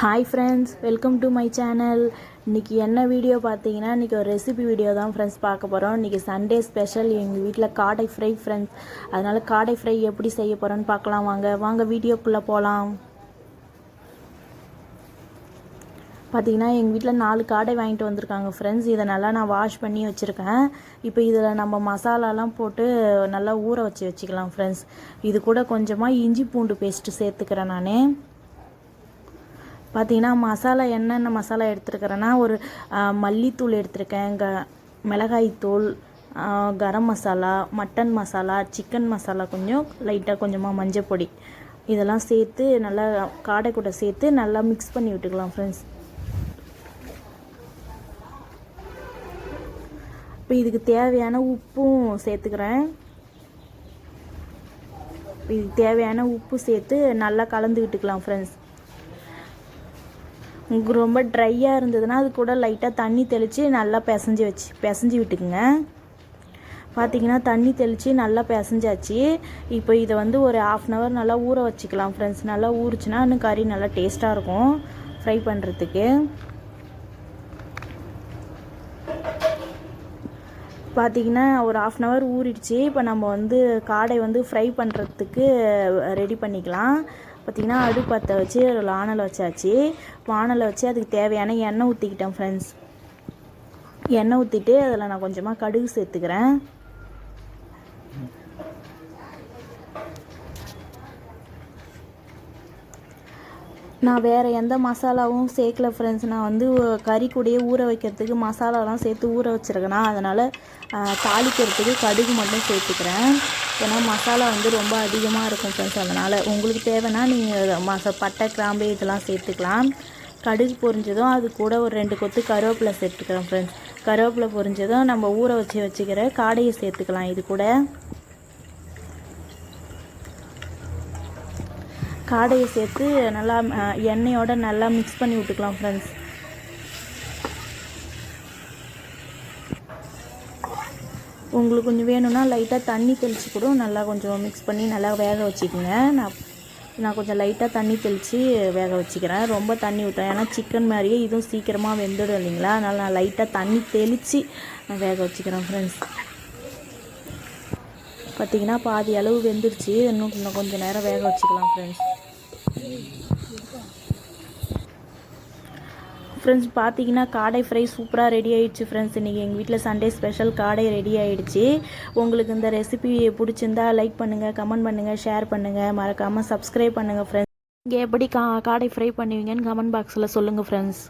Hi friends welcome to my channel இன்றைக்கி என்ன video பார்த்தீங்கன்னா இன்றைக்கி ஒரு ரெசிபி வீடியோ தான் ஃப்ரெண்ட்ஸ் பார்க்க போகிறோம் இன்றைக்கி சண்டே ஸ்பெஷல் எங்கள் வீட்டில் காடை ஃப்ரை ஃப்ரெண்ட்ஸ் அதனால் காடை ஃப்ரை எப்படி செய்ய போகிறோன்னு பார்க்கலாம் வாங்க. வாங்க வீடியோக்குள்ளே போகலாம் பார்த்தீங்கன்னா எங்கள் வீட்டில் நாலு காடை வாங்கிட்டு வந்திருக்காங்க ஃப்ரெண்ட்ஸ் இதை நல்லா நான் வாஷ் பண்ணி வச்சுருக்கேன். இப்போ இதில் நம்ம மசாலாலாம் போட்டு நல்லா ஊற வச்சு வச்சுக்கலாம் ஃப்ரெண்ட்ஸ் இது கூட கொஞ்சமாக இஞ்சி பூண்டு பேஸ்ட்டு சேர்த்துக்கிறேன் நான். பார்த்தீங்கன்னா மசாலா என்னென்ன மசாலா எடுத்துருக்கிறேன்னா ஒரு மல்லித்தூள் எடுத்திருக்கேன் க மிளகாய்த்தூள் கரம் மசாலா மட்டன் மசாலா சிக்கன் மசாலா கொஞ்சம் லைட்டாக கொஞ்சமாக மஞ்சள் பொடி. இதெல்லாம் சேர்த்து நல்லா காடை கூட சேர்த்து நல்லா மிக்ஸ் பண்ணி விட்டுக்கலாம் ஃப்ரெண்ட்ஸ் இப்போ இதுக்கு தேவையான உப்பும் சேர்த்துக்கிறேன். இதுக்கு தேவையான உப்பு சேர்த்து நல்லா கலந்து விட்டுக்கலாம் ஃப்ரெண்ட்ஸ் ரொம்ப ட்ரையாக இருந்ததுன்னா அது கூட லைட்டாக தண்ணி தெளித்து நல்லா பிசைஞ்சு வச்சு பிசைஞ்சு விட்டுக்குங்க. பார்த்தீங்கன்னா தண்ணி தெளித்து நல்லா பிசைஞ்சாச்சு. இப்போ இதை வந்து ஒரு ஆஃப் அன் ஹவர் நல்லா ஊற வச்சுக்கலாம் ஃப்ரெண்ட்ஸ் நல்லா ஊறுச்சுன்னா இன்னும் கறி நல்லா டேஸ்ட்டாக இருக்கும் ஃப்ரை பண்ணுறதுக்கு பார்த்தீங்கன்னா ஒரு ஆஃப் அன் ஹவர் ஊறிடுச்சு. இப்போ நம்ம வந்து காடை வந்து ஃப்ரை பண்ணுறதுக்கு ரெடி பண்ணிக்கலாம். பார்த்தீங்கன்னா அடுப்பு பற்ற வச்சு ஒரு வானலை வச்சாச்சு. வானலை வச்சு அதுக்கு தேவையான எண்ணெய் ஊற்றிக்கிட்டேன் ஃப்ரெண்ட்ஸ் எண்ணெய் ஊற்றிட்டு அதில் நான் கொஞ்சமாக கடுகு சேர்த்துக்கிறேன். நான் வேறு எந்த மசாலாவும் சேர்க்கல ஃப்ரெண்ட்ஸ் நான் வந்து கறி கூடயே ஊற வைக்கிறதுக்கு மசாலாலாம் சேர்த்து ஊற வச்சுருக்கேனா அதனால் தாளிக்கிறதுக்கு கடுகு மட்டும் சேர்த்துக்கிறேன். ஏன்னா மசாலா வந்து ரொம்ப அதிகமாக இருக்கும் ஃப்ரெண்ட்ஸ் அதனால் உங்களுக்கு தேவைன்னா நீங்கள் மச பட்டை கிராம்பு இதெல்லாம் சேர்த்துக்கலாம். கடுகு பொரிஞ்சதும் அது கூட ஒரு ரெண்டு கொத்து கருவேப்பிலை சேர்த்துக்கிறேன் ஃப்ரெண்ட்ஸ் கருவேப்பிலை பொரிஞ்சதும் நம்ம ஊற வச்சு வச்சுக்கிற காடையை சேர்த்துக்கலாம் இது கூட. காடையை சேர்த்து நல்லா எண்ணெயோடு நல்லா மிக்ஸ் பண்ணி விட்டுக்கலாம் ஃப்ரெண்ட்ஸ் உங்களுக்கு கொஞ்சம் வேணும்னா லைட்டாக தண்ணி தெளித்து கூட நல்லா கொஞ்சம் மிக்ஸ் பண்ணி நல்லா வேக வச்சுக்கோங்க. நான் நான் கொஞ்சம் லைட்டாக தண்ணி தெளித்து வேக வச்சுக்கிறேன். ரொம்ப தண்ணி விட்டேன் ஏன்னா சிக்கன் மாதிரியே இதுவும் சீக்கிரமாக வெந்துடும் இல்லைங்களா? அதனால் நான் லைட்டாக தண்ணி தெளித்து நான் வேக வச்சுக்கிறேன் ஃப்ரெண்ட்ஸ் பார்த்தீங்கன்னா பாதி அளவு வெந்துருச்சு. இன்னும் இன்னும் கொஞ்சம் நேரம் வேக வச்சுக்கலாம் ஃப்ரெண்ட்ஸ் ஃப்ரெண்ட்ஸ் பார்த்தீங்கன்னா காடை ஃப்ரை சூப்பராக ரெடி ஆயிடுச்சு ஃப்ரெண்ட்ஸ் இன்றைக்கி எங்கள் வீட்டில் சண்டே ஸ்பெஷல் காடை ரெடி ஆயிடுச்சு. உங்களுக்கு இந்த ரெசிபி பிடிச்சிருந்தா லைக் பண்ணுங்கள் கமெண்ட் பண்ணுங்கள் ஷேர் பண்ணுங்கள் மறக்காமல் சப்ஸ்கிரைப் பண்ணுங்கள் ஃப்ரெண்ட்ஸ் இங்கே எப்படி கா காடை ஃப்ரை பண்ணுவீங்கன்னு கமெண்ட் பாக்ஸில் சொல்லுங்கள் ஃப்ரெண்ட்ஸ்